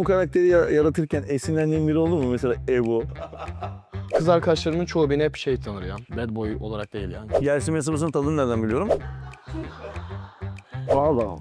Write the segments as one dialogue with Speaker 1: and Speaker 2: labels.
Speaker 1: bu karakteri ya- yaratırken esinlendiğin biri oldu mu? Mesela Evo.
Speaker 2: Kız arkadaşlarımın çoğu beni hep şey tanır ya. Bad boy olarak değil yani.
Speaker 1: Yersin ve sıvısının tadını nereden biliyorum? Valla.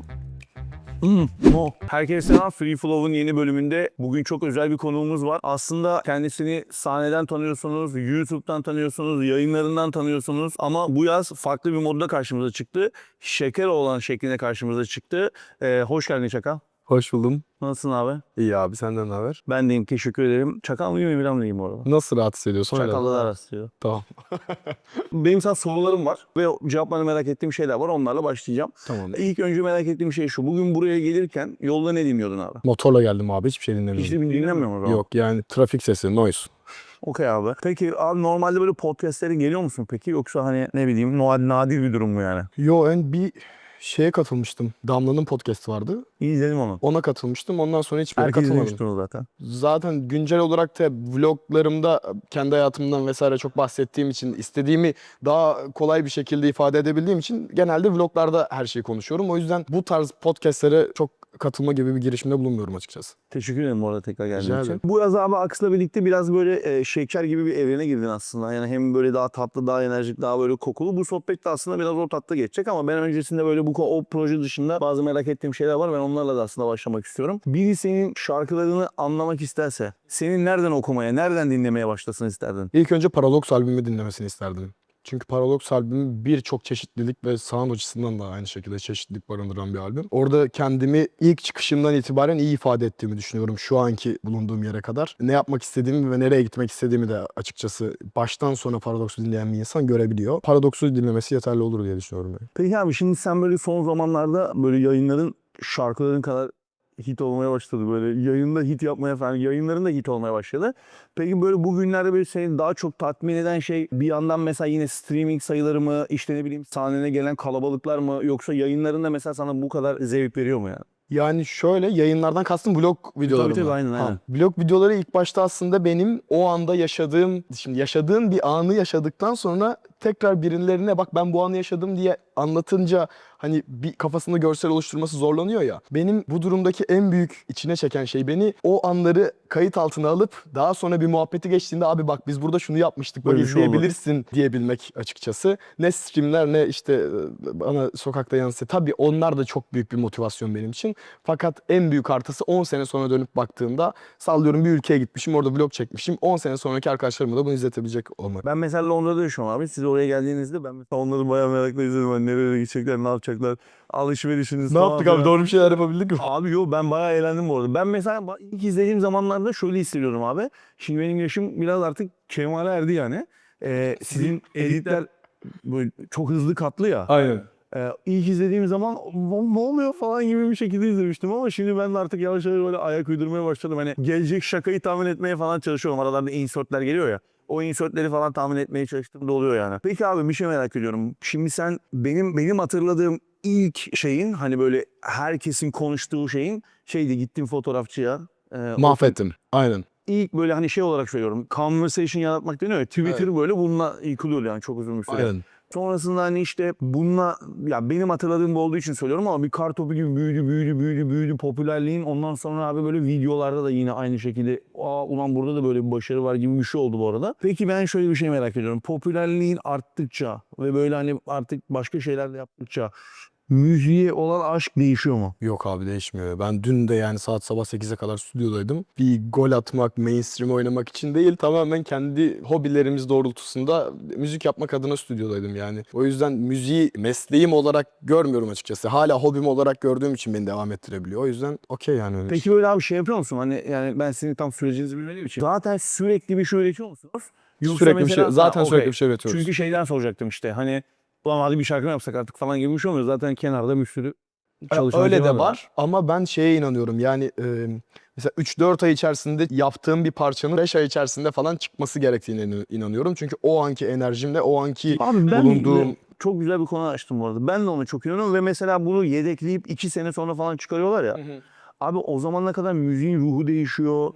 Speaker 1: Hmm, no. Herkese selam. Free Flow'un yeni bölümünde bugün çok özel bir konuğumuz var. Aslında kendisini sahneden tanıyorsunuz, YouTube'dan tanıyorsunuz, yayınlarından tanıyorsunuz. Ama bu yaz farklı bir modda karşımıza çıktı. Şeker olan şeklinde karşımıza çıktı. Ee, hoş geldin Çakal.
Speaker 3: Hoş buldum.
Speaker 1: Nasılsın abi?
Speaker 3: İyi abi senden ne haber?
Speaker 1: Ben deyim. Teşekkür ederim. Çakal mıyım Emirhan mıyım orada?
Speaker 3: Nasıl rahat hissediyorsun?
Speaker 1: Çakal'da da rastlıyor.
Speaker 3: Tamam.
Speaker 1: Benim sana sorularım var ve cevaplarını merak ettiğim şeyler var. Onlarla başlayacağım.
Speaker 3: Tamam.
Speaker 1: İlk önce merak ettiğim şey şu. Bugün buraya gelirken yolda ne dinliyordun abi?
Speaker 3: Motorla geldim abi hiçbir şey
Speaker 1: Hiç
Speaker 3: dinlemiyorum.
Speaker 1: de dinlemiyor mu?
Speaker 3: Yok yani trafik sesi, noise.
Speaker 1: Okey abi. Peki abi normalde böyle podcastlere geliyor musun peki? Yoksa hani ne bileyim nadir, nadir bir durum mu yani?
Speaker 3: Yo ön bir şeye katılmıştım. Damla'nın podcast'i vardı.
Speaker 1: İzledim onu.
Speaker 3: Ona katılmıştım. Ondan sonra hiçbir yere
Speaker 1: Herkes
Speaker 3: katılmadım.
Speaker 1: izlemiştir onu zaten.
Speaker 3: Zaten güncel olarak da vloglarımda kendi hayatımdan vesaire çok bahsettiğim için istediğimi daha kolay bir şekilde ifade edebildiğim için genelde vloglarda her şeyi konuşuyorum. O yüzden bu tarz podcastlere çok katılma gibi bir girişimde bulunmuyorum açıkçası.
Speaker 1: Teşekkür ederim bu arada tekrar geldiğin için. Bu yaz abi Aks'la birlikte biraz böyle e, şeker gibi bir evrene girdin aslında. Yani hem böyle daha tatlı, daha enerjik, daha böyle kokulu. Bu sohbet de aslında biraz o tatlı geçecek ama ben öncesinde böyle bu o proje dışında bazı merak ettiğim şeyler var. Ben onlarla da aslında başlamak istiyorum. Biri senin şarkılarını anlamak isterse, senin nereden okumaya, nereden dinlemeye başlasın isterdin?
Speaker 3: İlk önce Paradox albümü dinlemesini isterdim. Çünkü Paradox albümü birçok çeşitlilik ve sound açısından da aynı şekilde çeşitlilik barındıran bir albüm. Orada kendimi ilk çıkışımdan itibaren iyi ifade ettiğimi düşünüyorum şu anki bulunduğum yere kadar. Ne yapmak istediğimi ve nereye gitmek istediğimi de açıkçası baştan sona Paradox'u dinleyen bir insan görebiliyor. Paradox'u dinlemesi yeterli olur diye düşünüyorum. Yani.
Speaker 1: Peki abi şimdi sen böyle son zamanlarda böyle yayınların şarkıların kadar hit olmaya başladı böyle yayında hit yapmaya falan yayınların da hit olmaya başladı. Peki böyle bugünlerde böyle seni daha çok tatmin eden şey bir yandan mesela yine streaming sayıları mı işte ne bileyim sahnene gelen kalabalıklar mı yoksa yayınlarında mesela sana bu kadar zevk veriyor mu yani?
Speaker 3: Yani şöyle yayınlardan kastım vlog videoları
Speaker 1: tabii,
Speaker 3: mı?
Speaker 1: aynen,
Speaker 3: Ha,
Speaker 1: aynen.
Speaker 3: Vlog videoları ilk başta aslında benim o anda yaşadığım, şimdi yaşadığım bir anı yaşadıktan sonra tekrar birilerine bak ben bu anı yaşadım diye anlatınca hani bir kafasında görsel oluşturması zorlanıyor ya. Benim bu durumdaki en büyük içine çeken şey beni o anları kayıt altına alıp daha sonra bir muhabbeti geçtiğinde abi bak biz burada şunu yapmıştık bak
Speaker 1: Böyle bir şey oldu."
Speaker 3: izleyebilirsin diyebilmek açıkçası. Ne streamler ne işte e, bana sokakta yansıtı. Tabii onlar da çok büyük bir motivasyon benim için. Fakat en büyük artısı 10 sene sonra dönüp baktığımda sallıyorum bir ülkeye gitmişim orada vlog çekmişim. 10 sene sonraki arkadaşlarıma da bunu izletebilecek olmak.
Speaker 1: Ben mesela Londra'da yaşıyorum abi. Siz oraya geldiğinizde ben mesela onları bayağı merakla izledim. Hani nereye gidecekler, ne yapacaklar, alışverişiniz
Speaker 3: Ne
Speaker 1: falan
Speaker 3: yaptık abi
Speaker 1: filan.
Speaker 3: doğru bir şeyler yapabildik mi?
Speaker 1: Abi yok ben bayağı eğlendim bu arada. Ben mesela ba- ilk izlediğim zamanlarda şöyle hissediyorum abi. Şimdi benim yaşım biraz artık kemale erdi yani. Ee, sizin editler böyle çok hızlı katlı ya.
Speaker 3: Aynen.
Speaker 1: Ee, ilk izlediğim zaman "Ne- ne oluyor falan gibi bir şekilde izlemiştim ama şimdi ben de artık yavaş yavaş böyle ayak uydurmaya başladım. Hani gelecek şakayı tahmin etmeye falan çalışıyorum. Aralarda insertler geliyor ya. O insertleri falan tahmin etmeye çalıştığımda oluyor yani. Peki abi bir şey merak ediyorum. Şimdi sen benim benim hatırladığım ilk şeyin hani böyle herkesin konuştuğu şeyin şeydi gittim fotoğrafçıya. e,
Speaker 3: Mahvettim. Aynen.
Speaker 1: ilk böyle hani şey olarak söylüyorum. Conversation yaratmak deniyor ya. Twitter böyle bununla yıkılıyor yani çok uzun bir süre.
Speaker 3: Aynen.
Speaker 1: Sonrasında hani işte bununla ya benim hatırladığım bu olduğu için söylüyorum ama bir kar topu gibi büyüdü büyüdü büyüdü büyüdü popülerliğin ondan sonra abi böyle videolarda da yine aynı şekilde aa ulan burada da böyle bir başarı var gibi bir şey oldu bu arada. Peki ben şöyle bir şey merak ediyorum. Popülerliğin arttıkça ve böyle hani artık başka şeyler de yaptıkça müziğe olan aşk değişiyor mu?
Speaker 3: Yok abi değişmiyor. Ben dün de yani saat sabah 8'e kadar stüdyodaydım. Bir gol atmak, mainstream oynamak için değil tamamen kendi hobilerimiz doğrultusunda müzik yapmak adına stüdyodaydım yani. O yüzden müziği mesleğim olarak görmüyorum açıkçası. Hala hobim olarak gördüğüm için beni devam ettirebiliyor. O yüzden okey yani öyle.
Speaker 1: Peki böyle abi şey yapıyor musun? Hani yani ben senin tam sürecinizi bilmediğim için. Zaten sürekli bir şey üretiyor musunuz? Yoksa
Speaker 3: sürekli bir
Speaker 1: mesela-
Speaker 3: şey, zaten
Speaker 1: Ha,
Speaker 3: sürekli
Speaker 1: okey.
Speaker 3: bir şey üretiyoruz.
Speaker 1: Çünkü şeyden soracaktım işte hani ulan hadi bir şarkı mı yapsak artık falan gibi bir şey olmuyor. Zaten kenarda bir sürü çalışan
Speaker 3: Öyle de var ama ben şeye inanıyorum yani e, mesela 3-4 ay içerisinde yaptığım bir parçanın 5 ay içerisinde falan çıkması gerektiğine inan- inanıyorum. Çünkü o anki enerjimle o anki
Speaker 1: Abi ben
Speaker 3: bulunduğum
Speaker 1: çok güzel bir konu açtım bu arada. Ben de ona çok inanıyorum ve mesela bunu yedekleyip 2 sene sonra falan çıkarıyorlar ya. Abi o zamana kadar müziğin ruhu değişiyor.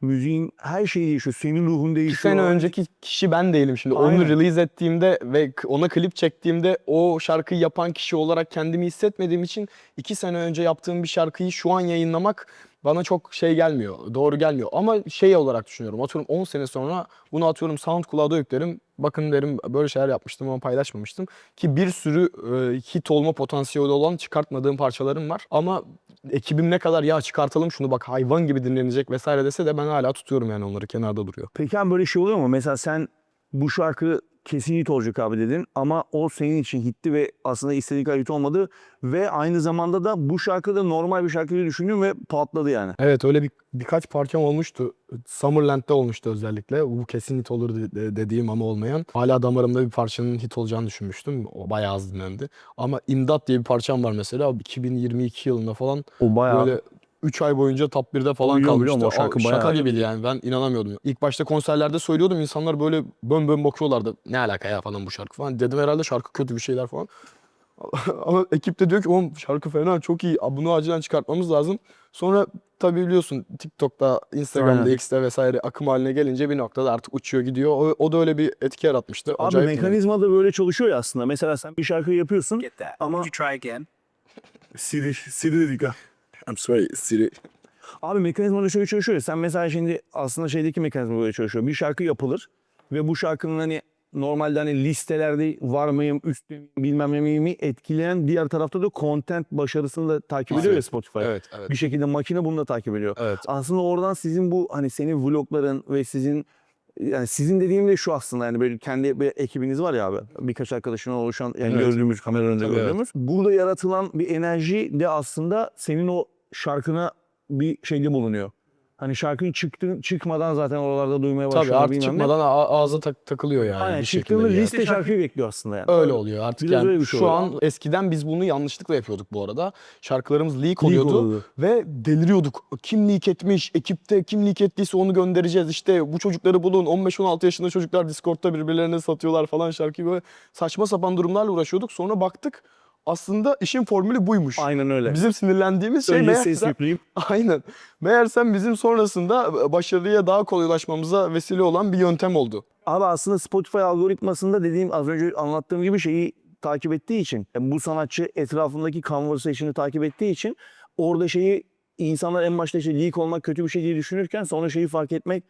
Speaker 1: Müziğin her şeyi değişiyor. Senin ruhun
Speaker 3: İki
Speaker 1: değişiyor.
Speaker 3: sene önceki kişi ben değilim şimdi.
Speaker 1: Aynen.
Speaker 3: Onu release ettiğimde ve ona klip çektiğimde o şarkıyı yapan kişi olarak kendimi hissetmediğim için iki sene önce yaptığım bir şarkıyı şu an yayınlamak bana çok şey gelmiyor, doğru gelmiyor. Ama şey olarak düşünüyorum. Atıyorum 10 sene sonra bunu atıyorum SoundCloud'a yüklerim. Bakın derim böyle şeyler yapmıştım ama paylaşmamıştım. Ki bir sürü e, hit olma potansiyeli olan çıkartmadığım parçalarım var. Ama ekibim ne kadar ya çıkartalım şunu bak hayvan gibi dinlenecek vesaire dese de ben hala tutuyorum yani onları kenarda duruyor.
Speaker 1: Peki abi böyle şey oluyor mu? Mesela sen bu şarkı kesin hit olacak abi dedin ama o senin için hitti ve aslında istediğin kadar hit olmadı ve aynı zamanda da bu şarkı da normal bir şarkı diye düşündün ve patladı yani.
Speaker 3: Evet öyle bir birkaç parçam olmuştu. Summerland'de olmuştu özellikle. Bu kesin hit olur de- de- dediğim ama olmayan. Hala damarımda bir parçanın hit olacağını düşünmüştüm. O bayağı az dinlendi. Ama İmdat diye bir parçam var mesela. 2022 yılında falan
Speaker 1: O bayağı
Speaker 3: böyle 3 ay boyunca top 1'de falan
Speaker 1: Biliyorum,
Speaker 3: kalmıştı.
Speaker 1: biliyorum, o şarkı
Speaker 3: Aa, Şaka
Speaker 1: bayağı-
Speaker 3: gibiydi yani ben inanamıyordum. İlk başta konserlerde söylüyordum insanlar böyle bön bön bakıyorlardı. Ne alaka ya falan bu şarkı falan. Dedim herhalde şarkı kötü bir şeyler falan. Ama ekip de diyor ki oğlum şarkı fena çok iyi. Bunu acilen çıkartmamız lazım. Sonra tabii biliyorsun TikTok'ta, Instagram'da,
Speaker 1: Aynen.
Speaker 3: X'te vesaire akım haline gelince bir noktada artık uçuyor gidiyor. O, o da öyle bir etki yaratmıştı.
Speaker 1: Abi
Speaker 3: Acayip
Speaker 1: mekanizma da böyle çalışıyor ya aslında. Mesela sen bir şarkıyı yapıyorsun
Speaker 4: Get that.
Speaker 1: ama
Speaker 4: you try again?
Speaker 1: Siri, Siri dedik ha.
Speaker 3: I'm sorry Siri.
Speaker 1: Abi mekanizma da şöyle çalışıyor ya. Sen mesela şimdi aslında şeydeki mekanizma böyle çalışıyor. Bir şarkı yapılır ve bu şarkının hani normalde hani listelerde var mıyım, üst bilmem ne miyim etkileyen diğer tarafta da content başarısını da takip ediyor ya
Speaker 3: Evet.
Speaker 1: Spotify.
Speaker 3: Evet evet.
Speaker 1: Bir şekilde makine bunu da takip ediyor.
Speaker 3: Evet.
Speaker 1: Aslında oradan sizin bu hani senin vlogların ve sizin yani sizin dediğim de şu aslında yani böyle kendi bir ekibiniz var ya abi. Birkaç arkadaşından oluşan yani
Speaker 3: Evet.
Speaker 1: gördüğümüz kamera önünde
Speaker 3: Tabii, evet.
Speaker 1: gördüğümüz. Burada yaratılan bir enerji de aslında senin o şarkına bir şeyde bulunuyor. Hani şarkın çıktı, çıkmadan zaten oralarda duymaya başlıyor.
Speaker 3: Tabii artık
Speaker 1: bilmem ne.
Speaker 3: çıkmadan a- ağza tak- takılıyor yani
Speaker 1: Aynen
Speaker 3: bir şekilde.
Speaker 1: çıktığında
Speaker 3: yer.
Speaker 1: liste şarkıyı bekliyor aslında yani.
Speaker 3: Öyle oluyor artık
Speaker 1: Biraz öyle
Speaker 3: yani
Speaker 1: bir şey
Speaker 3: şu
Speaker 1: oluyor.
Speaker 3: an eskiden biz bunu yanlışlıkla yapıyorduk bu arada. Şarkılarımız leak
Speaker 1: Leak
Speaker 3: oluyordu
Speaker 1: oluyordu.
Speaker 3: ve deliriyorduk. Kim leak etmiş, ekipte kim leak ettiyse onu göndereceğiz. İşte bu çocukları bulun. 15-16 yaşında çocuklar Discord'da birbirlerine satıyorlar falan şarkıyı böyle saçma sapan durumlarla uğraşıyorduk. Sonra baktık aslında işin formülü buymuş.
Speaker 1: Aynen öyle.
Speaker 3: Bizim sinirlendiğimiz şey
Speaker 1: Önce ses
Speaker 3: meğersem,
Speaker 1: yükleyip
Speaker 3: aynen. Meğersem bizim sonrasında başarıya daha kolay ulaşmamıza vesile olan bir yöntem oldu.
Speaker 1: Abi aslında Spotify algoritmasında dediğim az önce anlattığım gibi şeyi takip ettiği için yani bu sanatçı etrafındaki conversation'ı takip ettiği için orada şeyi insanlar en başta işte leak olmak kötü bir şey diye düşünürken sonra şeyi fark etmek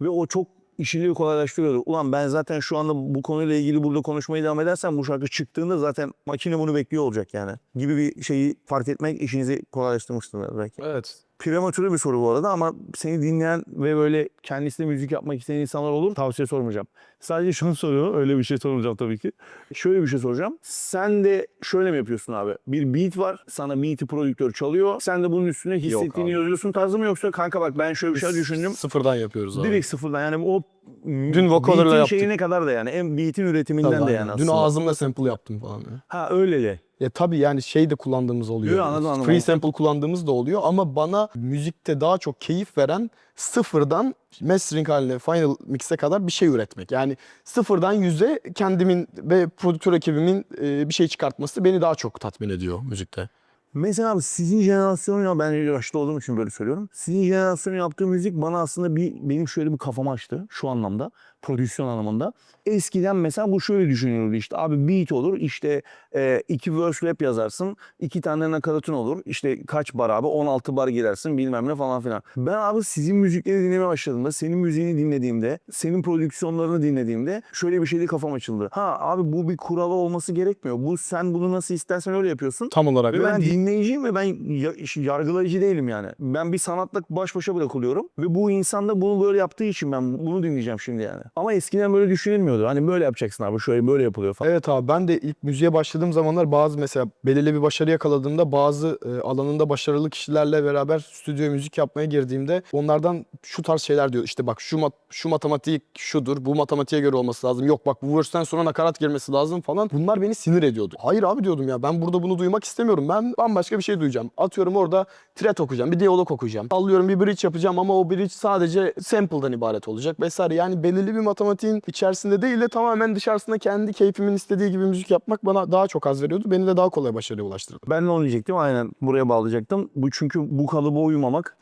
Speaker 1: ve o çok işini kolaylaştırıyordu. Ulan ben zaten şu anda bu konuyla ilgili burada konuşmaya devam edersem bu şarkı çıktığında zaten makine bunu bekliyor olacak yani. Gibi bir şeyi fark etmek işinizi kolaylaştırmıştır belki.
Speaker 3: Evet.
Speaker 1: Prematüre bir soru bu arada ama seni dinleyen ve böyle kendisi de müzik yapmak isteyen insanlar olur. Tavsiye sormayacağım. Sadece şunu soruyorum. Öyle bir şey sormayacağım tabii ki. Şöyle bir şey soracağım. Sen de şöyle mi yapıyorsun abi? Bir beat var. Sana beat'i prodüktör çalıyor. Sen de bunun üstüne hissettiğini yazıyorsun tarzı mı yoksa kanka bak ben şöyle bir şey düşündüm.
Speaker 3: Sıfırdan yapıyoruz abi.
Speaker 1: Direkt sıfırdan yani o
Speaker 3: Dün vocoder'la
Speaker 1: beat'in
Speaker 3: yaptık.
Speaker 1: şeyine kadar da yani. En beat'in üretiminden
Speaker 3: Tabii,
Speaker 1: de
Speaker 3: aynen.
Speaker 1: yani
Speaker 3: Dün
Speaker 1: aslında.
Speaker 3: ağzımla sample yaptım falan. ya.
Speaker 1: Ha öyle de.
Speaker 3: Ya tabii yani şey de kullandığımız oluyor.
Speaker 1: Yo, anladım, anladım.
Speaker 3: Free sample kullandığımız da oluyor ama bana müzikte daha çok keyif veren sıfırdan mastering haline final mix'e kadar bir şey üretmek. Yani sıfırdan yüze kendimin ve prodüktör ekibimin e, bir şey çıkartması beni daha çok tatmin ediyor müzikte.
Speaker 1: Mesela sizin jenerasyonun ya ben yaşlı olduğum için böyle söylüyorum. Sizin jenerasyonun yaptığı müzik bana aslında bir benim şöyle bir kafamı açtı şu anlamda. Prodüksiyon anlamında. Eskiden mesela bu şöyle düşünülürdü işte abi beat olur işte e, iki verse rap yazarsın iki tane nakaratın olur işte kaç bar abi 16 bar girersin bilmem ne falan filan. Ben abi sizin müzikleri dinlemeye başladığımda senin müziğini dinlediğimde senin prodüksiyonlarını dinlediğimde şöyle bir şeyde kafam açıldı. Ha abi bu bir kuralı olması gerekmiyor. Bu sen bunu nasıl istersen öyle yapıyorsun.
Speaker 3: Tam olarak.
Speaker 1: Ve ben dinleyiciyim ve ben yargılayıcı değilim yani. Ben bir sanatla baş başa bırakılıyorum. Ve bu insan da bunu böyle yaptığı için ben bunu dinleyeceğim şimdi yani. Ama eskiden böyle düşünülmüyordu. Hani böyle yapacaksın abi şöyle böyle yapılıyor falan.
Speaker 3: Evet abi ben de ilk müziğe başladığım zamanlar bazı mesela belirli bir başarı yakaladığımda bazı e, alanında başarılı kişilerle beraber stüdyoya müzik yapmaya girdiğimde onlardan şu tarz şeyler diyor. İşte bak şu mat şu matematik şudur. Bu matematiğe göre olması lazım. Yok bak bu verse'ten sonra nakarat girmesi lazım falan. Bunlar beni sinir ediyordu. Hayır abi diyordum ya ben burada bunu duymak istemiyorum. Ben bambaşka bir şey duyacağım. Atıyorum orada thread okuyacağım. Bir diyalog okuyacağım. Sallıyorum bir bridge yapacağım ama o bridge sadece sample'dan ibaret olacak vesaire. Yani belirli bir matematiğin içerisinde değil de tamamen dışarısında kendi keyfimin istediği gibi müzik yapmak bana daha çok haz veriyordu. Beni de daha kolay başarıya ulaştırdı.
Speaker 1: Ben de onu diyecektim. Aynen buraya bağlayacaktım. Bu çünkü bu kalıba uymamak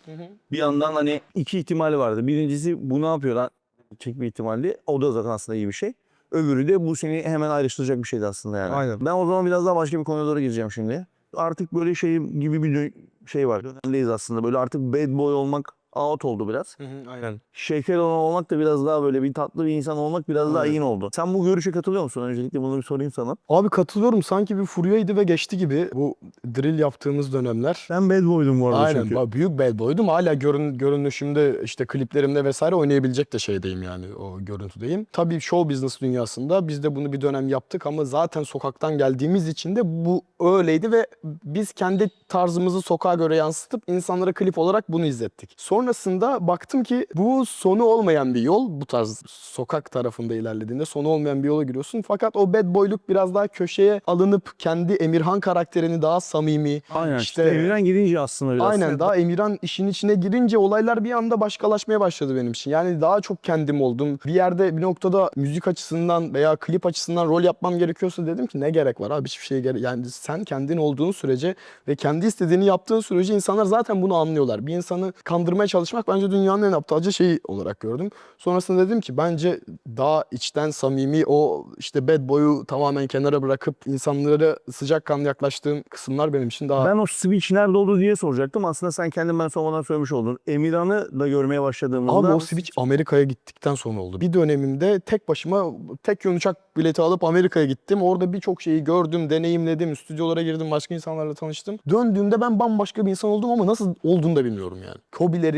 Speaker 1: bir yandan hani iki ihtimali vardı. Birincisi bu ne yapıyor lan? Çek bir ihtimalli. O da zaten aslında iyi bir şey. Öbürü de bu seni hemen ayrıştıracak bir şeydi aslında yani.
Speaker 3: Aynen.
Speaker 1: Ben o zaman biraz daha başka bir konuya doğru gireceğim şimdi. Artık böyle şey gibi bir şey var. Dönemdeyiz aslında. Böyle artık bad boy olmak out oldu biraz.
Speaker 3: Aynen.
Speaker 1: Şeker olan olmak da biraz daha böyle bir tatlı bir insan olmak biraz daha
Speaker 3: Evet.
Speaker 1: in oldu. Sen bu görüşe katılıyor musun? Öncelikle bunu bir sorayım sana.
Speaker 3: Abi katılıyorum. Sanki bir furyaydı ve geçti gibi bu drill yaptığımız dönemler.
Speaker 1: Ben bad boydum bu arada
Speaker 3: Aynen.
Speaker 1: çünkü.
Speaker 3: ba- Büyük bad boydum. Hala görün, görünüşümde işte kliplerimde vesaire oynayabilecek de şeydeyim yani o görüntüdeyim. Tabii show business dünyasında biz de bunu bir dönem yaptık ama zaten sokaktan geldiğimiz için de bu öyleydi ve biz kendi tarzımızı sokağa göre yansıtıp insanlara klip olarak bunu izlettik. Sonrasında baktım ki bu sonu olmayan bir yol. Bu tarz sokak tarafında ilerlediğinde sonu olmayan bir yola giriyorsun. Fakat o bad boyluk biraz daha köşeye alınıp kendi Emirhan karakterini daha samimi,
Speaker 1: Aynen.
Speaker 3: işte-
Speaker 1: İşte evren gidince aslında biraz.
Speaker 3: Aynen daha Emirhan işin içine girince olaylar bir anda başkalaşmaya başladı benim için. Yani daha çok kendim oldum. Bir yerde bir noktada müzik açısından veya klip açısından rol yapmam gerekiyorsa dedim ki ne gerek var abi hiçbir şeye gerek. Yani sen kendin olduğun sürece ve kendi istediğini yaptığın sürece insanlar zaten bunu anlıyorlar. Bir insanı kandırmaya çalışmak bence dünyanın en aptalca şeyi olarak gördüm. Sonrasında dedim ki bence daha içten samimi o işte bad boy'u tamamen kenara bırakıp insanlara sıcakkanlı yaklaştığım kısımlar benim için daha
Speaker 1: Ben o switch nerede oldu diye soracaktım. Aslında sen kendin ben sormadan söylemiş oldun. Emirhan'ı da görmeye başladığımızda...
Speaker 3: Abi o switch Amerika'ya gittikten sonra oldu. Bir dönemimde tek başıma tek yön uçak bileti alıp Amerika'ya gittim. Orada birçok şeyi gördüm, deneyimledim, stüdyolara girdim, başka insanlarla tanıştım. Döndüğümde ben bambaşka bir insan oldum ama nasıl olduğunu da bilmiyorum yani.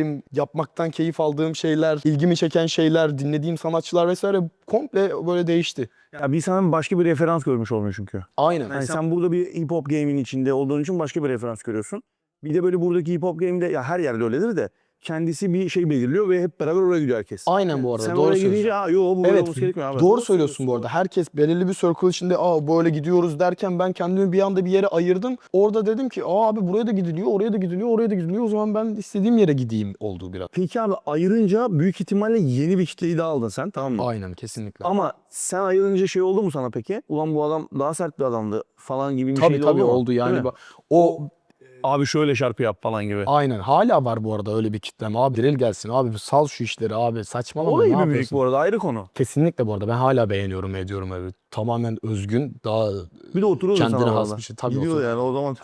Speaker 3: Hobilerim, yapmaktan keyif aldığım şeyler, ilgimi çeken şeyler, dinlediğim sanatçılar vesaire komple böyle değişti.
Speaker 1: Ya bir sana başka bir referans görmüş olmuyor çünkü.
Speaker 3: Aynen.
Speaker 1: Yani sen burada bir hip hop game'in içinde olduğun için başka bir referans görüyorsun. Bir de böyle buradaki hip hop game'de ya her yerde öyledir de kendisi bir şey belirliyor ve hep beraber oraya gidiyor herkes.
Speaker 3: Aynen bu arada.
Speaker 1: Sen
Speaker 3: doğru
Speaker 1: oraya gidince ha yo bu
Speaker 3: Evet
Speaker 1: gerekmiyor abi.
Speaker 3: doğru söylüyorsun bu arada. Herkes belirli bir circle içinde aa böyle gidiyoruz derken ben kendimi bir anda bir yere ayırdım. Orada dedim ki aa abi buraya da gidiliyor, oraya da gidiliyor, oraya da gidiliyor. O zaman ben istediğim yere gideyim oldu biraz.
Speaker 1: Peki abi ayırınca büyük ihtimalle yeni bir kitleyi daha aldın sen tamam mı?
Speaker 3: Aynen kesinlikle.
Speaker 1: Ama sen ayırınca şey oldu mu sana peki? Ulan bu adam daha sert bir adamdı falan gibi bir
Speaker 3: tabii
Speaker 1: şey
Speaker 3: tabii
Speaker 1: oldu mu?
Speaker 3: oldu
Speaker 1: Değil
Speaker 3: yani.
Speaker 1: mi?
Speaker 3: Bak- O
Speaker 1: Abi şöyle şarkı yap falan gibi.
Speaker 3: aynen hala var bu arada öyle bir kitlem. Abi drill gelsin abi sal şu işleri abi saçmalama
Speaker 1: O iyi bir müzik bu arada ayrı konu.
Speaker 3: Kesinlikle bu arada ben hala beğeniyorum ediyorum abi. Tamamen özgün daha
Speaker 1: Bir de oturur
Speaker 3: Kendine
Speaker 1: sana
Speaker 3: has
Speaker 1: orada.
Speaker 3: bir şey. Tabii
Speaker 1: Gidiyor
Speaker 3: oturur.
Speaker 1: yani o zaman.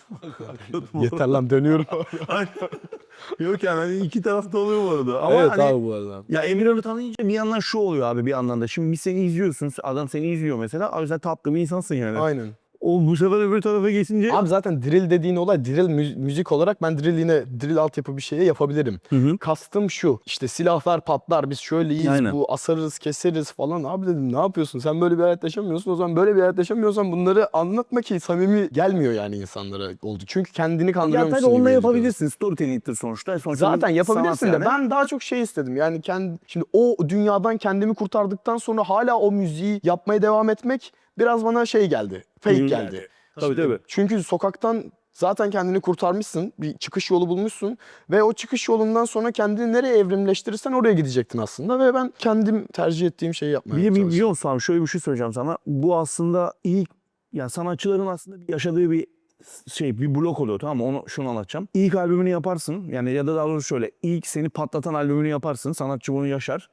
Speaker 3: yeter lan dönüyorum.
Speaker 1: Yok yani hani iki tarafta oluyor bu arada. Ama
Speaker 3: evet
Speaker 1: hani,
Speaker 3: abi bu arada.
Speaker 1: Ya Emirhan'ı tanıyınca bir yandan şu oluyor abi bir yandan da. Şimdi biz seni izliyorsun. Adam seni izliyor mesela. Abi sen tatlı bir insansın yani.
Speaker 3: Aynen.
Speaker 1: O bu sefer öbür tarafa geçince...
Speaker 3: Abi zaten drill dediğin olay drill mü- müzik olarak ben drill yine drill altyapı bir şeye yapabilirim.
Speaker 1: Hı hı.
Speaker 3: Kastım şu işte silahlar patlar biz şöyleyiz
Speaker 1: Aynen.
Speaker 3: bu asarız keseriz falan. Abi dedim ne yapıyorsun sen böyle bir hayat yaşamıyorsun o zaman böyle bir hayat yaşamıyorsan bunları anlatma ki samimi gelmiyor yani insanlara oldu. Çünkü kendini
Speaker 1: Ya
Speaker 3: kandırıyormuşsun
Speaker 1: tabii
Speaker 3: gibi
Speaker 1: onunla
Speaker 3: gözüküyor.
Speaker 1: yapabilirsin. Storytelling'tir sonuçta. sonuçta
Speaker 3: Zaten
Speaker 1: bir
Speaker 3: yapabilirsin
Speaker 1: sanat
Speaker 3: de
Speaker 1: yani.
Speaker 3: ben daha çok şey istedim. Yani kendi şimdi o dünyadan kendimi kurtardıktan sonra hala o müziği yapmaya devam etmek biraz bana şey geldi. Fake
Speaker 1: Hı.
Speaker 3: geldi.
Speaker 1: Tabii tabii.
Speaker 3: Çünkü sokaktan zaten kendini kurtarmışsın. Bir çıkış yolu bulmuşsun. Ve o çıkış yolundan sonra kendini nereye evrimleştirirsen oraya gidecektin aslında. Ve ben kendim tercih ettiğim şeyi yapmaya
Speaker 1: Bir de bir
Speaker 3: çalıştım.
Speaker 1: biliyor musun abi şöyle bir şey söyleyeceğim sana. Bu aslında ilk ya sanatçıların aslında bir yaşadığı bir şey bir blok oluyor tamam mı? Onu şunu anlatacağım. İlk albümünü yaparsın. Yani ya da daha doğrusu şöyle. ilk seni patlatan albümünü yaparsın. Sanatçı bunu yaşar.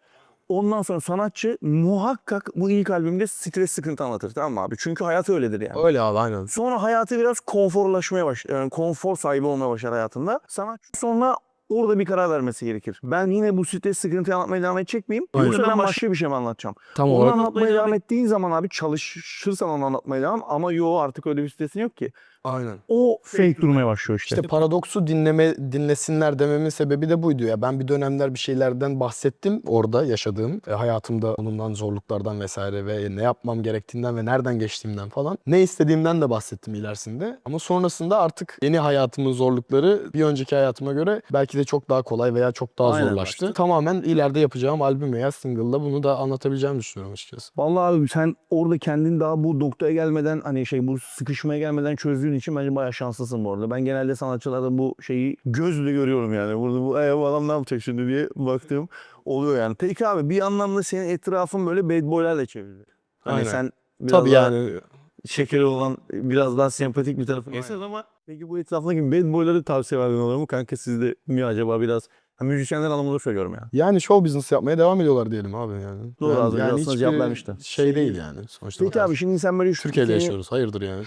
Speaker 1: Ondan sonra sanatçı muhakkak bu ilk albümde stres sıkıntı anlatır tamam mı abi? Çünkü hayatı öyledir yani.
Speaker 3: Öyle abi aynen.
Speaker 1: Sonra hayatı biraz konforlaşmaya başlar. Yani konfor sahibi olmaya başlar hayatında. Sanatçı sonra orada bir karar vermesi gerekir. Ben yine bu stres sıkıntıyı anlatmaya devam edecek miyim?
Speaker 3: Aynen.
Speaker 1: Yoksa ben başka bir şey mi anlatacağım?
Speaker 3: Tam
Speaker 1: Onu
Speaker 3: olarak
Speaker 1: anlatmaya devam ettiğin zaman abi çalışırsan onu anlatmaya devam ama yo artık öyle bir stresin yok ki.
Speaker 3: Aynen.
Speaker 1: O fake durmaya başlıyor işte.
Speaker 3: İşte paradoksu dinleme dinlesinler dememin sebebi de buydu ya. Ben bir dönemler bir şeylerden bahsettim orada yaşadığım e, hayatımda onundan zorluklardan vesaire ve ne yapmam gerektiğinden ve nereden geçtiğimden falan. Ne istediğimden de bahsettim ilerisinde. Ama sonrasında artık yeni hayatımın zorlukları bir önceki hayatıma göre belki de çok daha kolay veya çok daha
Speaker 1: Aynen,
Speaker 3: zorlaştı. Tamamen ileride yapacağım albüm veya single'da bunu da anlatabileceğimi düşünüyorum açıkçası.
Speaker 1: Vallahi abi sen orada kendin daha bu noktaya gelmeden hani şey bu sıkışmaya gelmeden çözdüğün için bence bayağı şanslısın bu arada. Ben genelde sanatçılarda bu şeyi gözle görüyorum yani. Burada bu, e, bu adam ne yapacak şimdi diye baktığım oluyor yani. Peki abi bir anlamda senin etrafın böyle bad boylarla çevrili. Hani
Speaker 3: Aynen.
Speaker 1: sen biraz
Speaker 3: Tabii
Speaker 1: daha
Speaker 3: yani
Speaker 1: şekeri olan biraz daha sempatik bir tarafı geçsen ama peki bu etrafındaki bad boyları tavsiye verdin olur mu? Kanka siz de mi acaba biraz ha, müzisyenler anlamında söylüyorum ya.
Speaker 3: Yani show business yapmaya devam ediyorlar diyelim abi yani.
Speaker 1: Doğru,
Speaker 3: yani,
Speaker 1: az önce aslında
Speaker 3: hiçbir
Speaker 1: cevap vermişti.
Speaker 3: Şey değil yani sonuçta.
Speaker 1: Peki abi şimdi sen böyle şu
Speaker 3: Türkiye'de
Speaker 1: Türkiye'yi-
Speaker 3: yaşıyoruz. Hayırdır yani.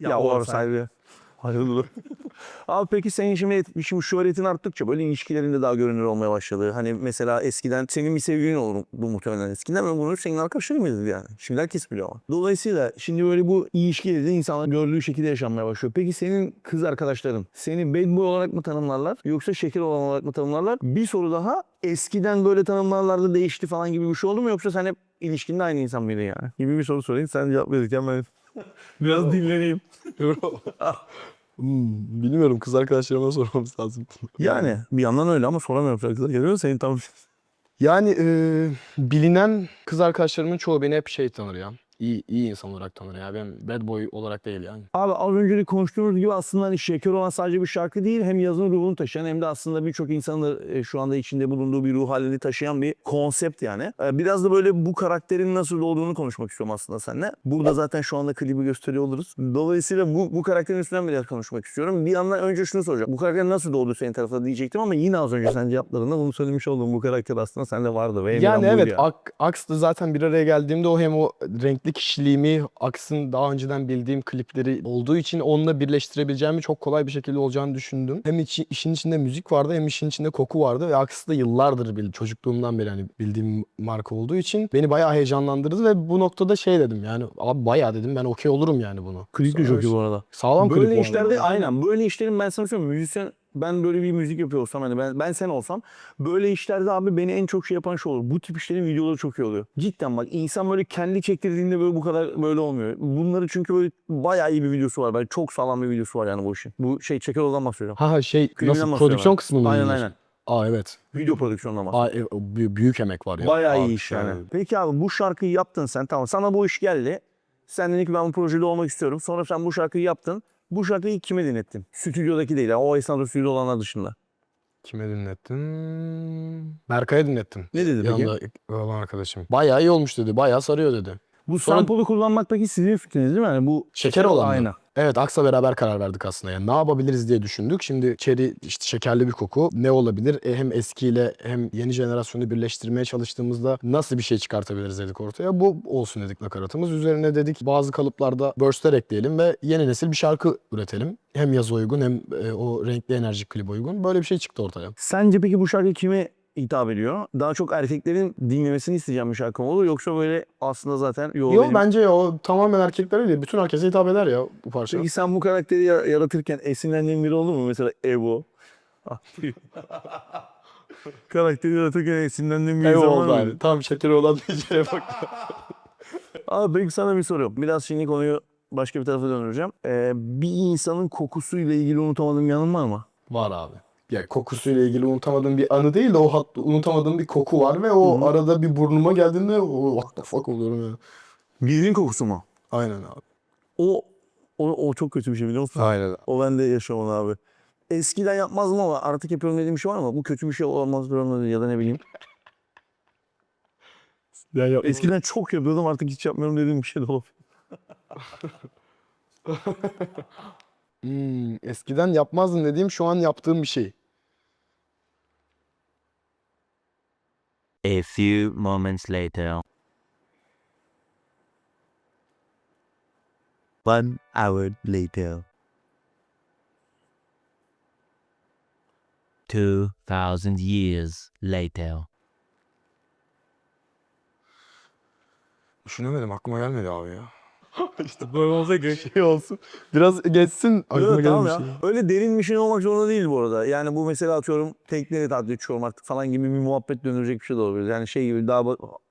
Speaker 1: Ya o orası ayrı. Hayırdır. Abi peki senin şimdi, şimdi şöhretin arttıkça böyle ilişkilerinde daha görünür olmaya başladı. Hani mesela eskiden senin bir sevgilin olurdu muhtemelen eskiden ve bunu senin arkadaşların mıydı yani? Şimdi herkes biliyor ama. Dolayısıyla şimdi böyle bu ilişkileri de insanlar gördüğü şekilde yaşanmaya başlıyor. Peki senin kız arkadaşların seni bad boy olarak mı tanımlarlar yoksa şeker olan olarak mı tanımlarlar? Bir soru daha eskiden böyle tanımlarlarda değişti falan gibi bir şey oldu mu yoksa sen hep ilişkinde aynı insan mıydın yani? Gibi bir soru sorayım sen cevap verirken ben biraz dinleneyim.
Speaker 3: Hmm, bilmiyorum kız arkadaşlarıma sormamız lazım.
Speaker 1: Yani bir yandan öyle ama soramıyorum şarkılar. Görüyor musun? Senin tam...
Speaker 3: Yani e, bilinen kız arkadaşlarımın çoğu beni hep şey tanır ya. İyi, iyi insan olarak tanır ya. Ben bad boy olarak değil yani.
Speaker 1: Abi az önce de konuştuğumuz gibi aslında hani şeker olan sadece bir şarkı değil. Hem yazın ruhunu taşıyan hem de aslında birçok insanın da, e, şu anda içinde bulunduğu bir ruh halini taşıyan bir konsept yani. E, Biraz da böyle bu karakterin nasıl olduğunu konuşmak istiyorum aslında seninle. Burada zaten şu anda klibi gösteriyor oluruz. Dolayısıyla bu, bu karakterin üstünden biraz konuşmak istiyorum. Bir yandan önce şunu soracağım. Bu karakter nasıl doğdu senin tarafında diyecektim ama yine az önce sen cevaplarında bunu söylemiş oldun. Bu karakter aslında sende vardı. Ve
Speaker 3: Yani evet Ak, Aks'la zaten bir araya geldiğimde o hem o renkli kişiliğimi Aks'ın daha önceden bildiğim klipleri olduğu için onunla birleştirebileceğimi çok kolay bir şekilde olacağını düşündüm. Hem içi- işin içinde müzik vardı hem işin içinde koku vardı ve Aks da yıllardır bil, çocukluğumdan beri hani bildiğim marka olduğu için beni bayağı heyecanlandırdı ve bu noktada şey dedim yani abi bayağı dedim ben okey olurum yani bunu.
Speaker 1: Klip de çok iyi bu arada.
Speaker 3: Sağlam klip bu
Speaker 1: Böyle
Speaker 3: arada.
Speaker 1: işlerde aynen böyle işlerin ben sana söyleyeyim müzisyen ben böyle bir müzik yapıyor olsam hani ben, ben sen olsam böyle işlerde abi beni en çok şey yapan şey olur. Bu tip işlerin videoları çok iyi oluyor. Cidden bak insan böyle kendi çektirdiğinde böyle bu kadar böyle olmuyor. Bunları çünkü böyle bayağı iyi bir videosu var. Ben çok sağlam bir videosu var yani bu işin. Bu şey çeker olan bahsediyorum.
Speaker 3: Ha ha şey
Speaker 1: Klibinden
Speaker 3: nasıl prodüksiyon kısmı mı?
Speaker 1: Aynen aynen.
Speaker 3: Aa evet.
Speaker 1: Video prodüksiyonundan bahsediyorum.
Speaker 3: Aa, e, büyük emek var ya.
Speaker 1: Bayağı iyi
Speaker 3: Abi,
Speaker 1: iş yani.
Speaker 3: yani.
Speaker 1: Peki abi bu şarkıyı yaptın sen tamam. Sana bu iş geldi. Sen dedin ki ben bu projede olmak istiyorum. Sonra sen bu şarkıyı yaptın. Bu şarkıyı kime dinlettin? Stüdyodaki değil. Yani o esnada stüdyoda olanlar dışında.
Speaker 3: Kime dinlettim? Berkay'a dinlettim.
Speaker 1: Ne dedi peki?
Speaker 3: Yanında olan arkadaşım. Bayağı iyi olmuş dedi. Bayağı sarıyor dedi.
Speaker 1: Bu
Speaker 3: Sonra-
Speaker 1: sample'ı kullanmaktaki sizin fikriniz değil mi? Yani bu
Speaker 3: Şeker olan mı?
Speaker 1: Aynen.
Speaker 3: Evet Aks'la beraber karar verdik aslında. Yani ne yapabiliriz diye düşündük. Şimdi çeri işte şekerli bir koku. Ne olabilir? E, hem eskiyle hem yeni jenerasyonu birleştirmeye çalıştığımızda nasıl bir şey çıkartabiliriz dedik ortaya. Bu olsun dedik nakaratımız. Üzerine dedik bazı kalıplarda burstler ekleyelim ve yeni nesil bir şarkı üretelim. Hem yaz uygun hem e, o renkli enerjik klip uygun. Böyle bir şey çıktı ortaya.
Speaker 1: Sence peki bu şarkı kime hitap ediyor? Daha çok erkeklerin dinlemesini isteyeceğim bir şarkı olur yoksa böyle aslında zaten yo,
Speaker 3: Yok
Speaker 1: benim-
Speaker 3: bence o tamamen erkeklere değil. Bütün herkese hitap eder ya bu parça.
Speaker 1: Peki sen bu karakteri ya- yaratırken esinlendiğin biri olur mu? Mesela Evo. karakteri yaratırken esinlendiğin bir
Speaker 3: Ne
Speaker 1: zaman
Speaker 3: oldu abi? Tam şekeri olan diyeceğe bak.
Speaker 1: Abi peki sana bir soru. Biraz şimdi konuyu başka bir tarafa döndüreceğim. Ee, bir insanın kokusuyla ilgili unutamadığım yanın var mı?
Speaker 3: Var abi. Ya kokusuyla ilgili unutamadığım bir anı değil de o hat, unutamadığım bir koku var ve o
Speaker 1: Hı
Speaker 3: arada bir burnuma geldiğinde o what the fuck oluyorum ya.
Speaker 1: Birinin kokusu mu?
Speaker 3: Aynen abi.
Speaker 1: O, o, o çok kötü bir şey biliyor musun?
Speaker 3: Aynen.
Speaker 1: O bende yaşamam abi. Eskiden yapmazdım ama artık yapıyorum dediğim bir şey var mı? Bu kötü bir şey olmaz durumda ya da ne bileyim. Eskiden çok yapıyordum artık hiç yapmıyorum dediğim bir şey de olabilir.
Speaker 3: Hmm, eskiden yapmazdım dediğim şu an yaptığım bir şey.
Speaker 4: A few moments later. One hour later. Two thousand years later.
Speaker 3: Düşünemedim aklıma gelmedi abi ya.
Speaker 1: İşte böyle olsa
Speaker 3: Şey olsun. Biraz geçsin aklıma
Speaker 1: Evet, tamam ya.
Speaker 3: şey.
Speaker 1: Öyle derin bir şey olmak zorunda değil bu arada. Yani bu mesela atıyorum tekneyle tatile çıkıyorum artık falan gibi bir muhabbet döndürecek bir şey de olabilir. Yani şey gibi daha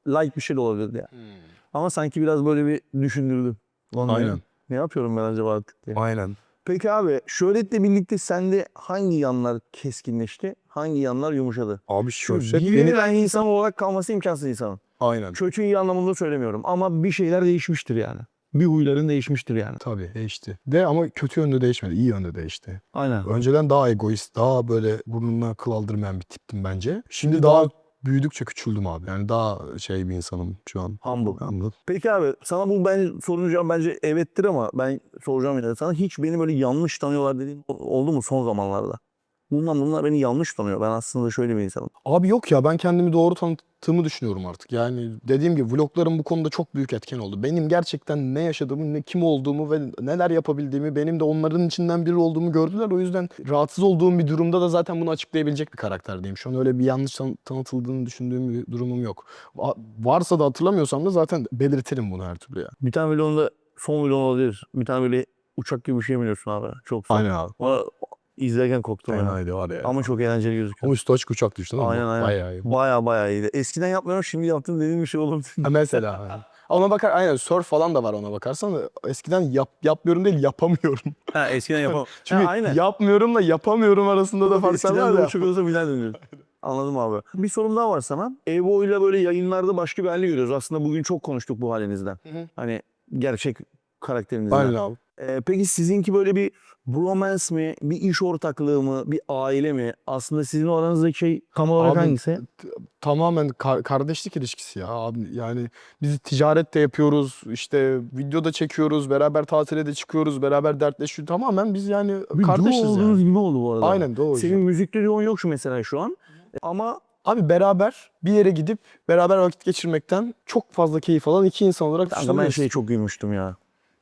Speaker 1: light bir şey de olabilirdi yani. Ama sanki biraz böyle bir düşündürdü. Lan
Speaker 3: Aynen.
Speaker 1: Ne, ne yapıyorum ben acaba artık diye.
Speaker 3: Aynen.
Speaker 1: Peki abi şöhretle birlikte sende hangi yanlar keskinleşti? Hangi yanlar yumuşadı?
Speaker 3: Abi şöhret
Speaker 1: bir
Speaker 3: beni...
Speaker 1: ben insan olarak kalması imkansız insanın.
Speaker 3: Aynen.
Speaker 1: Kötü iyi anlamında söylemiyorum ama bir şeyler değişmiştir yani. Bir huyların değişmiştir yani.
Speaker 3: Tabii değişti. De ama kötü yönde değişmedi. iyi yönde değişti.
Speaker 1: Aynen.
Speaker 3: Önceden daha egoist, daha böyle burnuna kıl aldırmayan bir tiptim bence. Şimdi daha büyüdükçe küçüldüm abi. Yani daha şey bir insanım şu an.
Speaker 1: Humble.
Speaker 3: Anladın?
Speaker 1: Peki abi sana bu ben sorunacağım bence evettir ama ben soracağım yine de sana. Hiç beni böyle yanlış tanıyorlar dediğin oldu mu son zamanlarda? Bunlar, bunlar beni yanlış tanıyor. Ben aslında şöyle bir insanım.
Speaker 3: Abi yok ya ben kendimi doğru tanıttığımı düşünüyorum artık. Yani dediğim gibi vloglarım bu konuda çok büyük etken oldu. Benim gerçekten ne yaşadığımı, ne kim olduğumu ve neler yapabildiğimi, benim de onların içinden biri olduğumu gördüler. O yüzden rahatsız olduğum bir durumda da zaten bunu açıklayabilecek bir karakterdeyim. Şu an öyle bir yanlış tan- tanıtıldığını düşündüğüm bir durumum yok. Va- Varsa da hatırlamıyorsam da zaten belirtirim bunu her türlü ya.
Speaker 1: Bir tane vlogunda son vlog olabilir. Bir tane böyle uçak gibi bir şey mi biliyorsun abi? Çok son.
Speaker 3: abi.
Speaker 1: Ama izlerken korktum ya.
Speaker 3: Fenaydı var ya. Ama,
Speaker 1: Ama çok eğlenceli gözüküyor.
Speaker 3: üstü açık uçak düştü değil mi?
Speaker 1: Aynen, aynen.
Speaker 3: Bayağı iyi.
Speaker 1: Baya baya iyiydi. Eskiden yapmıyorum şimdi yaptım dediğim bir şey olurdu.
Speaker 3: Ha, Mesela. yani. Ona bakar aynen surf falan da var ona bakarsan. da Eskiden yap, yapmıyorum değil yapamıyorum.
Speaker 1: ha eskiden yapamam.
Speaker 3: Çünkü
Speaker 1: ha, aynen.
Speaker 3: yapmıyorumla yapamıyorum arasında da farklar var ya.
Speaker 1: çok olsa bilerdim. Anladım abi. Bir sorum daha var sana. Evo ile böyle yayınlarda başka bir halini görüyoruz. Aslında bugün çok konuştuk bu halinizden.
Speaker 3: hı.
Speaker 1: Hani gerçek karakterinizden.
Speaker 3: Aynen abi.
Speaker 1: Ee, peki sizinki böyle bir bromance mi, bir iş ortaklığı mı, bir aile mi? Aslında sizin aranızdaki şey tam olarak
Speaker 3: Abi,
Speaker 1: hangisi?
Speaker 3: Tamamen kar- kardeşlik ilişkisi ya abi. Yani biz ticaret de yapıyoruz, işte video da çekiyoruz, beraber tatile de çıkıyoruz, beraber dertleşiyoruz. Tamamen biz yani
Speaker 1: Bir
Speaker 3: kardeşiz
Speaker 1: duo
Speaker 3: yani.
Speaker 1: gibi oldu bu arada.
Speaker 3: Aynen doğru.
Speaker 1: Senin müzikte duon yok şu mesela şu an. Ama
Speaker 3: Abi beraber bir yere gidip beraber vakit geçirmekten çok fazla keyif alan iki insan olarak
Speaker 1: Kanka ben şeye çok gülmüştüm ya.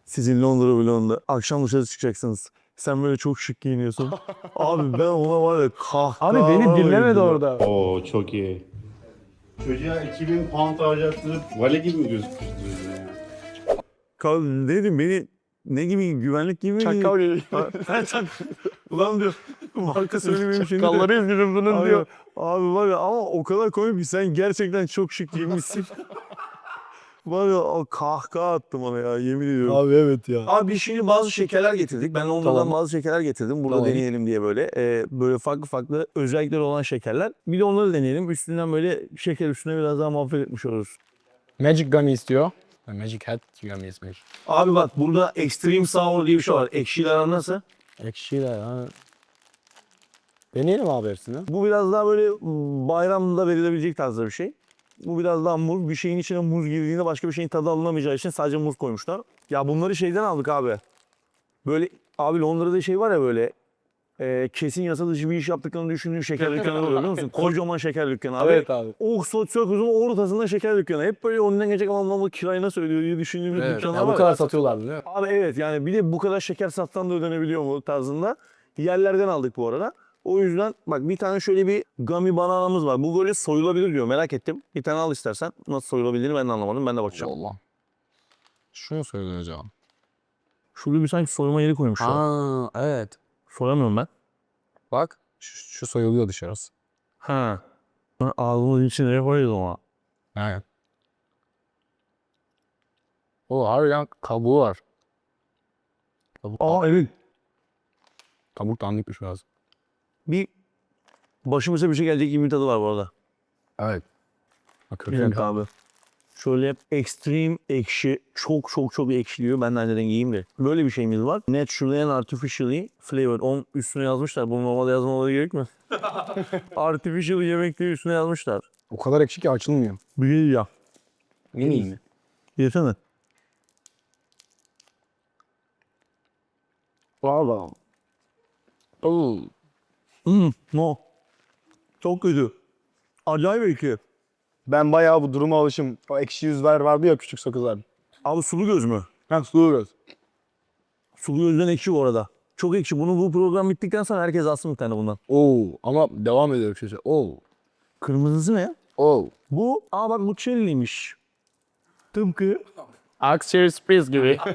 Speaker 1: Sizin Londra vlogunda akşam dışarı çıkacaksınız. Sen böyle çok şık giyiniyorsun. Abi ben ona var ya kahkaha.
Speaker 3: Abi beni dinlemedi orada.
Speaker 5: Oo çok iyi. Çocuğa 2000 pound harcattırıp vale gibi mi gözüküyorsunuz ya?
Speaker 1: Kal dedim beni ne gibi güvenlik gibi mi?
Speaker 3: Çakal gibi.
Speaker 1: Ha, ha, çak- Ulan diyor marka söylemeyeyim şimdi de.
Speaker 3: Çakalları izledim bunun
Speaker 1: Abi,
Speaker 3: diyor.
Speaker 1: abi var ya ama o kadar komik ki sen gerçekten çok şık giymişsin. Var ya o kahkaha attım ona ya yemin ediyorum.
Speaker 3: Abi evet ya.
Speaker 1: Abi şimdi bazı şekerler getirdik. Ben onlardan
Speaker 3: Tamam.
Speaker 1: bazı şekerler getirdim. Burada
Speaker 3: Tamam.
Speaker 1: deneyelim diye böyle. Ee, böyle farklı farklı özellikleri olan şekerler. Bir de onları deneyelim. Üstünden böyle şeker üstüne biraz daha muhabbet etmiş oluruz.
Speaker 3: Magic Gummy istiyor. Magic Hat Gummy ismi.
Speaker 1: Abi bak burada Extreme Sour diye bir şey var. Ekşiler aran nasıl?
Speaker 3: Ekşiler ha. Deneyelim abi hepsini.
Speaker 1: Bu biraz daha böyle bayramda verilebilecek tarzda bir şey. Bu biraz daha muz. Bir şeyin içine muz girdiğinde başka bir şeyin tadı alınamayacağı için sadece muz koymuşlar. Ya bunları şeyden aldık abi. Böyle abi Londra'da şey var ya böyle e, kesin yasa dışı bir iş yaptıklarını düşündüğün şeker dükkanı oluyor biliyor musun? Kocaman şeker dükkanı abi.
Speaker 3: abi.
Speaker 1: Oxford Circus'un ortasında şeker dükkanı. Hep böyle önünden geçecek ama bu kirayı nasıl ödüyor diye düşündüğümüz
Speaker 3: Evet.
Speaker 1: dükkanlar
Speaker 3: Ya
Speaker 1: var.
Speaker 3: bu kadar satıyorlardı değil mi?
Speaker 1: Abi evet yani bir de bu kadar şeker sattan da ödenebiliyor mu tarzında yerlerden aldık bu arada. O yüzden bak bir tane şöyle bir gummy bananamız var. Bu böyle soyulabilir diyor merak ettim. Bir tane al istersen. Nasıl soyulabildiğini ben de anlamadım. Ben de bakacağım.
Speaker 3: Allah. Şunu söylüyor acaba.
Speaker 1: Şurada bir sanki soyma yeri koymuşlar.
Speaker 3: Aa evet.
Speaker 1: Soyamıyorum ben.
Speaker 3: Bak şu, şu soyuluyor dışarısı.
Speaker 1: Ha. Ben ağzımın içine koyuyorum ama.
Speaker 3: Evet. O harbiden kabuğu var. Kabuk,
Speaker 1: Aa evet.
Speaker 3: kabuk dandik biraz.
Speaker 1: Bir başımıza bir şey gelecek gibi bir tadı var bu arada.
Speaker 3: Evet.
Speaker 1: Bir dakika abi. Şöyle extreme ekşi, çok çok çok ekşiliyor. Ben de aynı rengi yiyeyim de. Böyle bir şeyimiz var. Naturally and artificially flavored. Onun üstüne yazmışlar. Bunu normalde yazmaları gerek mi? artificial yemek diye üstüne yazmışlar.
Speaker 3: O kadar ekşi ki açılmıyor.
Speaker 1: Bir şey ya.
Speaker 3: Yeni mi?
Speaker 1: Yesene.
Speaker 3: Valla. Oo.
Speaker 1: Hmm, no. Çok kötü. Acayip ekşi.
Speaker 3: Ben bayağı bu duruma alışım. O ekşi yüzler vardı ya küçük sakızlar.
Speaker 1: Abi sulu göz mü?
Speaker 3: Ha sulu göz.
Speaker 1: Sulu gözden ekşi bu arada. Çok ekşi. Bunu bu program bittikten sonra herkes alsın bir tane bundan.
Speaker 3: Oo ama devam ediyor bir şey. Oo.
Speaker 1: Kırmızısı ne?
Speaker 3: Oo.
Speaker 1: Bu, aa bak bu. Tıpkı
Speaker 3: Axial Spritz gibi.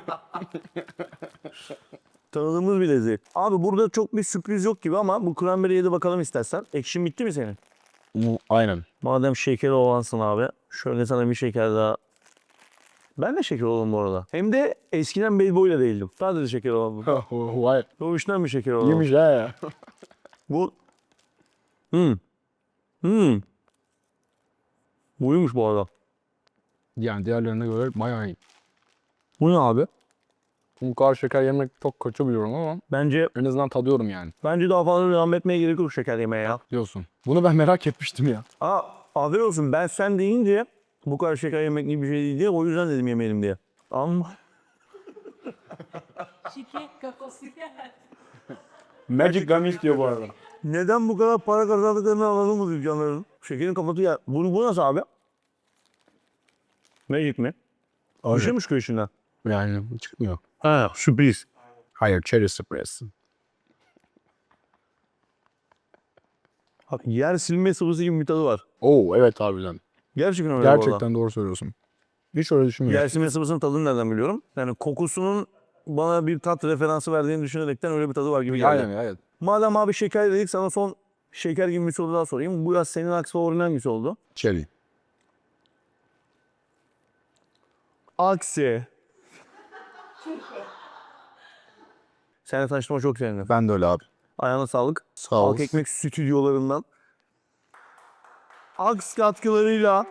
Speaker 1: tanıdığımız bir lezzet. Abi burada çok bir sürpriz yok gibi ama bu cranberry'e de bakalım istersen. Ekşin bitti mi senin?
Speaker 3: Aynen.
Speaker 1: Madem şekeri olansın abi. Şöyle sana bir şeker daha. Ben de şeker olalım bu arada. Hem de eskiden bad boy'la değildim. Sadece şeker olalım.
Speaker 3: Vay.
Speaker 1: Doğuştan bir şeker olalım.
Speaker 3: İyiymiş ha ya.
Speaker 1: Bu... Hmm. Hmm. Buymuş bu arada.
Speaker 3: Yani diğerlerine göre bayağı iyi.
Speaker 1: Bu ne abi?
Speaker 3: Bu kadar şeker yemek çok kötü biliyorum ama
Speaker 1: Bence
Speaker 3: en azından tadıyorum yani.
Speaker 1: bence daha fazla devam etmeye gerek yok şeker yemeye ya.
Speaker 3: Diyorsun. Bunu ben merak etmiştim ya.
Speaker 1: Aa, afiyet olsun. Ben sen deyince bu kadar şeker yemek iyi bir şey değil diye o yüzden dedim yemeyelim diye. Ama
Speaker 6: Şirket kafası gel.
Speaker 3: Magic Gummy istiyor bu arada.
Speaker 1: neden bu kadar para kazandıklarını anladın mı dükkanların? Şekerin kapatı ya. Bu, bu nasıl abi? Magic mi? Bir çıkıyor içinden?
Speaker 3: Yani çıkmıyor.
Speaker 1: Ha sürpriz.
Speaker 3: Hayır cherry espresso.
Speaker 1: Bak, yer silme sıvısı gibi bir tadı var.
Speaker 3: Oo evet harbiden.
Speaker 1: Gerçekten öyle bu arada.
Speaker 3: Gerçekten doğru söylüyorsun. Hiç öyle düşünmüyorum.
Speaker 1: Yer silme sıvısının tadını nereden biliyorum? Yani kokusunun bana bir tat referansı verdiğini düşünerekten öyle bir tadı var gibi geldi.
Speaker 3: Aynen evet.
Speaker 1: Madem abi şeker dedik sana son şeker gibi bir soru daha sorayım. Bu yaz senin aksi favorin hangisi oldu?
Speaker 3: Cherry.
Speaker 1: Aksi. Seninle tanıştığıma çok sevindim.
Speaker 3: Ben de öyle abi.
Speaker 1: Ayağına sağlık.
Speaker 3: Sağ ol.
Speaker 1: Halk Ekmek stüdyolarından. Aks katkılarıyla